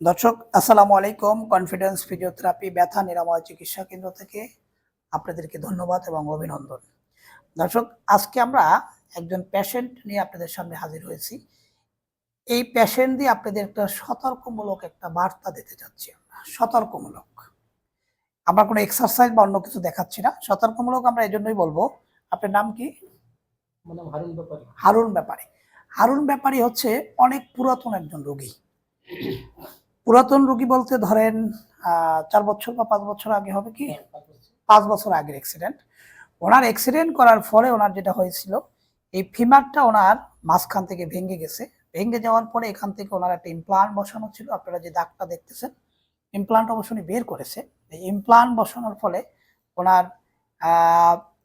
দর্শক আসসালামু আলাইকুম। কনফিডেন্স ফিজিওথেরাপি ব্যথা নিরাময় চিকিৎসা কেন্দ্র থেকে আপনাদেরকে ধন্যবাদ এবং অভিনন্দন। দর্শক আজকে আমরা একজন পেশেন্ট নিয়ে আপনাদের সামনে হাজির হয়েছি। এই পেশেন্ট দিয়ে আপনাদের একটা সতর্কমূলক একটা বার্তা দিতে চাচ্ছি আমরা। সতর্কমূলক। আমরা কোনো এক্সারসাইজ বা অন্য কিছু দেখাচ্ছি না। সতর্কমূলক আমরা এই জন্যই বলব। আপনার নাম কি? হারুন ব্যাপারী। হারুন ব্যাপারী। হারুন ব্যাপারী হচ্ছে অনেক পুরাতন একজন রোগী। পুরাতন রোগী বলতে ধরেন চার বছর বা পাঁচ বছর আগে হবে কি? পাঁচ বছর। আগের অ্যাক্সিডেন্ট ওনার অ্যাক্সিডেন্ট করার ফলে ওনার যেটা হয়েছিল এই ফিমারটা ওনার মাঝখান থেকে ভেঙে গেছে। ভেঙে যাওয়ার পরে এখান থেকে ওনার একটা ইমপ্লান্ট বসানো ছিল। আপনারা যে দাগটা দেখতেছেন ইমপ্লান্ট অবশ্য উনি বের করেছে। এই ইমপ্লান্ট বসানোর ফলে ওনার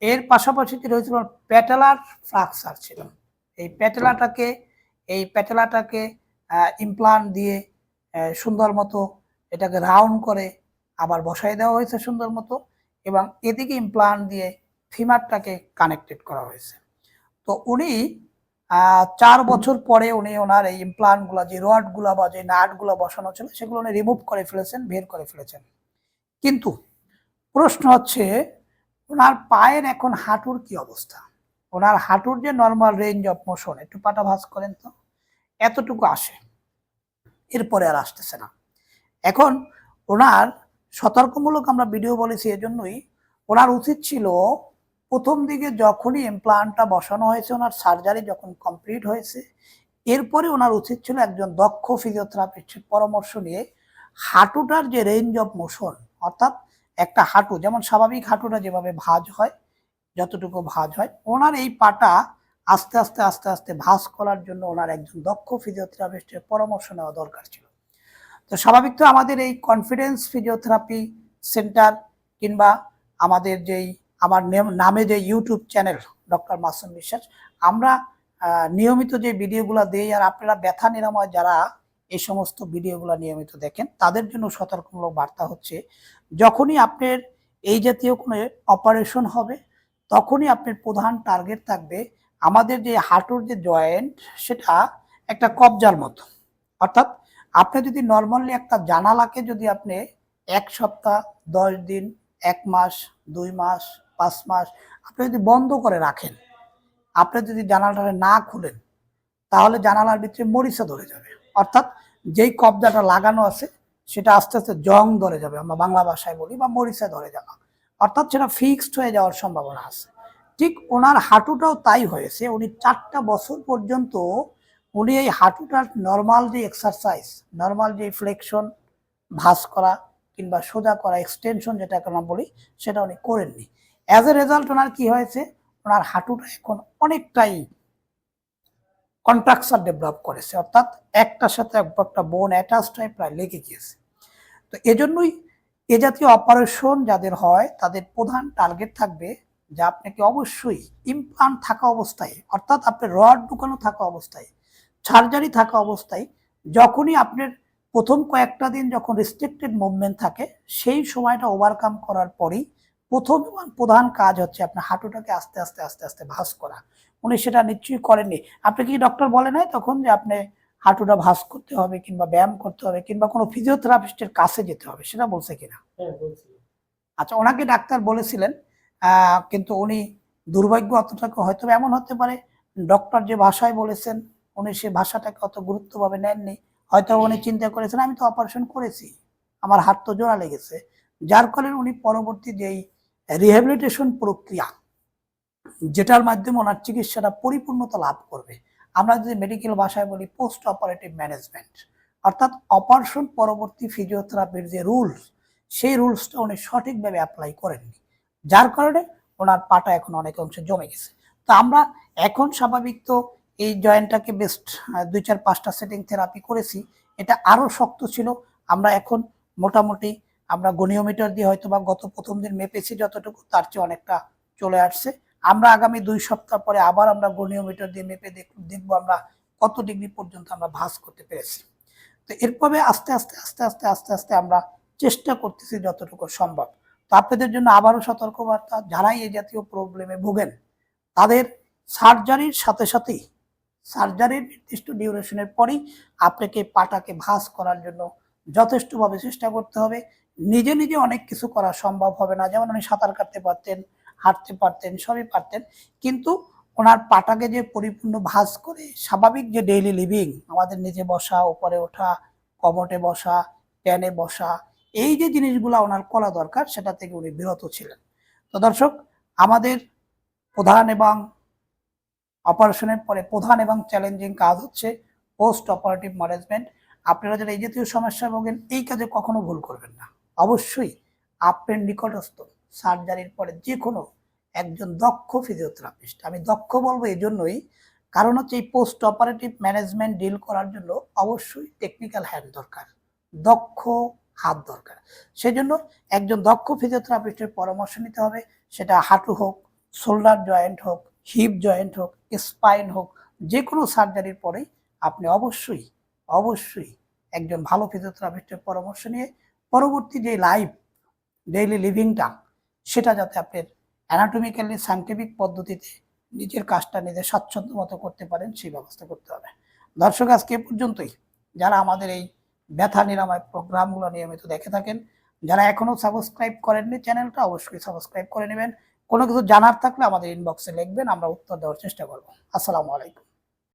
এর পাশাপাশি কি রয়েছিল প্যাটেলার ফ্রাকচার ছিল। এই প্যাটেলাটাকে এই প্যাটেলাটাকে ইমপ্লান্ট দিয়ে সুন্দর মতো এটাকে রাউন্ড করে আবার বসাই দেওয়া হয়েছে সুন্দর মতো এবং এদিকে ইমপ্লান্ট দিয়ে ফিমারটাকে কানেক্টেড করা হয়েছে। তো উনি চার বছর পরে উনি ওনার এই ইমপ্লান্টগুলো যে রডগুলো বা যে নাটগুলো বসানো ছিল, সেগুলো উনি রিমুভ করে ফেলেছেন, বের করে ফেলেছেন। কিন্তু প্রশ্ন হচ্ছে, ওনার পায়ের এখন হাঁটুর কি অবস্থা? ওনার হাঁটুর যে নর্মাল রেঞ্জ অফ মোশন একটু পাটা ভাঁজ করেন তো, এতটুকু আসে। এরপরে আর আসতেছে না। এখন ওনার সতর্কমূলক আমরা ভিডিও বলেছি এজন্যই, ওনার উচিত ছিল প্রথম দিকে যখনই ইমপ্লান্টটা বসানো হয়েছে, ওনার সার্জারি যখন কমপ্লিট হয়েছে, এরপরে ওনার উচিত ছিল একজন দক্ষ ফিজিওথেরাপিস্টের পরামর্শ নিয়ে হাঁটুটার যে রেঞ্জ অফ মোশন অর্থাৎ একটা হাঁটু, যেমন স্বাভাবিক হাঁটুটা যেভাবে ভাজ হয়, যতটুকু ভাজ হয়, ওনার এই পাটা আস্তে আস্তে আস্তে আস্তে ভাঁজ করার জন্য ওনার একজন দক্ষ ফিজিওথেরাপিস্টের পরামর্শ নেওয়া দরকার ছিল। তো স্বাভাবিক তো আমাদের এই কনফিডেন্স ফিজিওথেরাপি সেন্টার কিংবা আমাদের যেই, আমার নামে যে ইউটিউব চ্যানেল ডক্টর মাসুম বিশ্বাস, আমরা নিয়মিত যে ভিডিওগুলো দিই আর আপনারা ব্যথা নিরাময় যারা এই সমস্ত ভিডিওগুলো নিয়মিত দেখেন, তাদের জন্য সতর্কমূলক বার্তা হচ্ছে, যখনই আপনার এই জাতীয় কোনো অপারেশন হবে, তখনই আপনার প্রধান টার্গেট থাকবে আমাদের যে হাঁটুর যে জয়েন্ট, সেটা একটা কবজার মতো। অর্থাৎ আপনি যদি নর্মালি একটা জানালাকে যদি আপনি এক সপ্তাহ, দশ দিন, এক মাস, দুই মাস, পাঁচ মাস আপনি যদি বন্ধ করে রাখেন, আপনি যদি জানালাটা না খুলেন, তাহলে জানালার ভিতরে মরিচা ধরে যাবে। অর্থাৎ যেই কবজাটা লাগানো আছে, সেটা আস্তে আস্তে জং ধরে যাবে। আমরা বাংলা ভাষায় বলি বা মরিচা ধরে যাওয়া। অর্থাৎ সেটা ফিক্সড হয়ে যাওয়ার সম্ভাবনা আছে। ঠিক ওনার হাঁটুটাও তাই হয়েছে। উনি চারটা বছর পর্যন্ত উনি এই হাঁটুটার নর্মাল যে এক্সারসাইজ নর্মাল যে ফ্লেকশন ভাঁজ করা কিংবা সোজা করা এক্সটেনশন যেটাকে আমরা বলি, সেটা উনি করেননি। অ্যাজ এ রেজাল্ট ওনার কি হয়েছে? ওনার হাঁটুটা এখন অনেকটাই কন্ট্রাকচার ডেভেলপ করেছে। অর্থাৎ একটার সাথে একটা বোন অ্যাটাচড হয়ে প্রায় লেগে গিয়েছে। তো এজন্যই এ জাতীয় অপারেশন যাদের হয়, তাদের প্রধান টার্গেট থাকবে যে আপনাকে অবশ্যই ইমপ্লান্ট থাকা অবস্থায় অর্থাৎ আপনার রড ঢুকানো থাকা অবস্থায় সার্জারি থাকা অবস্থায় যখনই আপনার প্রথম কয়েকটা দিন যখন রেস্ট্রিক্টেড মুভমেন্ট থাকে সেই সময়টা ওভারকাম করার পরেই প্রথম এবং প্রধান কাজ হচ্ছে আপনার হাঁটুটাকে আস্তে আস্তে আস্তে আস্তে ভাঁজ করা। উনি সেটা নিশ্চয়ই করেননি। আপনি কি ডক্টর বলে নাই তখন যে আপনি হাঁটুটা ভাঁজ করতে হবে কিংবা ব্যায়াম করতে হবে কিংবা কোনো ফিজিওথেরাপিস্টের কাছে যেতে হবে সেটা বলছে কিনা? হ্যাঁ আচ্ছা ওনাকে ডাক্তার বলেছিলেন কিন্তু উনি দুর্ভাগ্য অতটাকে হয়তো এমন হতে পারে ডক্টর যে ভাষায় বলেছেন, উনি সে ভাষাটাকে অত গুরুত্বভাবে নেননি। হয়তো উনি চিন্তা করেছেন, আমি তো অপারেশন করেছি, আমার হাত তো জোড়া লেগেছে। যার ফলে উনি পরবর্তী যেই রিহ্যাবিলিটেশন প্রক্রিয়া, যেটার মাধ্যমে ওনার চিকিৎসাটা পরিপূর্ণতা লাভ করবে, আমরা যদি মেডিকেল ভাষায় বলি পোস্ট অপারেটিভ ম্যানেজমেন্ট অর্থাৎ অপারেশন পরবর্তী ফিজিওথেরাপির যে রুলস সেই রুলসটা উনি সঠিকভাবে অ্যাপ্লাই করেননি। যার কারণে ওনার পাটা এখন অনেক অংশে জমে গেছে। তো আমরা এখন স্বাভাবিক তো এই জয়েন্টটাকে বেস্ট দুই চার পাঁচটা সেটিং থেরাপি করেছি, এটা আরও শক্ত ছিল। আমরা এখন মোটামুটি আমরা গনিওমিটার দিয়ে হয়তো বা গত প্রথম দিন মেপেছি যতটুকু, তার চেয়ে অনেকটা চলে আসছে। আমরা আগামী দুই সপ্তাহ পরে আবার আমরা গনিওমিটার দিয়ে মেপে দেখ- দেখব আমরা কত ডিগ্রি পর্যন্ত আমরা ভাস করতে পেরেছি। তো এরপরে আস্তে আস্তে আস্তে আস্তে আস্তে আস্তে আমরা চেষ্টা করতেছি যতটুকু সম্ভব। তো আপনাদের জন্য আবারও সতর্কবার্তা, যারাই এই জাতীয় প্রবলেমে ভোগেন, তাদের সার্জারির সাথে সাথেই, সার্জারির নির্দিষ্ট ডিউরেশনের পরেই আপনাকে পাটাকে ভাস করার জন্য যথেষ্টভাবে চেষ্টা করতে হবে। নিজে নিজে অনেক কিছু করা সম্ভব হবে না। যেমন উনি সাঁতার কাটতে পারতেন, হাঁটতে পারতেন, সবই পারতেন। কিন্তু ওনার পাটাকে যে পরিপূর্ণ ভাঁজ করে স্বাভাবিক যে ডেইলি লিভিং আমাদের নিজে বসা, উপরে ওঠা, কমটে বসা প্যানে বসা এই যে জিনিসগুলো ওনার করা দরকার, সেটা থেকে উনি বিরত ছিলেন। তো দর্শক, আমাদের প্রধান এবং অপারেশনের পরে প্রধান এবং চ্যালেঞ্জিং কাজ হচ্ছে পোস্ট অপারেটিভ ম্যানেজমেন্ট। আপনারা যারা এই জাতীয় সমস্যায় ভোগেন, এই কাজে কখনো ভুল করবেন না। অবশ্যই আপনার নিকটস্থ সার্জারির পরে যে কোনো একজন দক্ষ ফিজিওথেরাপিস্ট, আমি দক্ষ বলব এই জন্যই কারণ হচ্ছে এই পোস্ট অপারেটিভ ম্যানেজমেন্ট ডিল করার জন্য অবশ্যই টেকনিক্যাল হ্যান্ড দরকার। দক্ষ হাত দরকার। সেজন্য একজন দক্ষ ফিজিওথেরাপিস্টের পরামর্শ নিতে হবে, সেটা হাঁটু হোক, শোল্ডার জয়েন্ট হোক, হিপ জয়েন্ট হোক, স্পাইন হোক যে কোনো সার্জারির পরেই আপনি অবশ্যই অবশ্যই একজন ভালো ফিজিওথেরাপিস্টের পরামর্শ নিয়ে পরবর্তী যে লাইফ, ডেইলি লিভিংটা, সেটা যাতে আপনার অ্যানাটমিক্যালি সায়েন্টিফিক পদ্ধতিতে নিজের কাজটা নিজে স্বাচ্ছন্দ্য মতো করতে পারেন, সেই ব্যবস্থা করতে হবে। দর্শক, আজকে পর্যন্তই। যারা আমাদের এই ব্যথা নিরাময় প্রোগ্রামগুলো নিয়মিত দেখে থাকেন। যারা এখনও সাবস্ক্রাইব করেননি, চ্যানেলটা অবশ্যই সাবস্ক্রাইব করে নেবেন। কোনো কিছু জানার থাকলে আমাদের ইনবক্সে লিখবেন, আমরা উত্তর দেওয়ার চেষ্টা করব। আসসালামু আলাইকুম।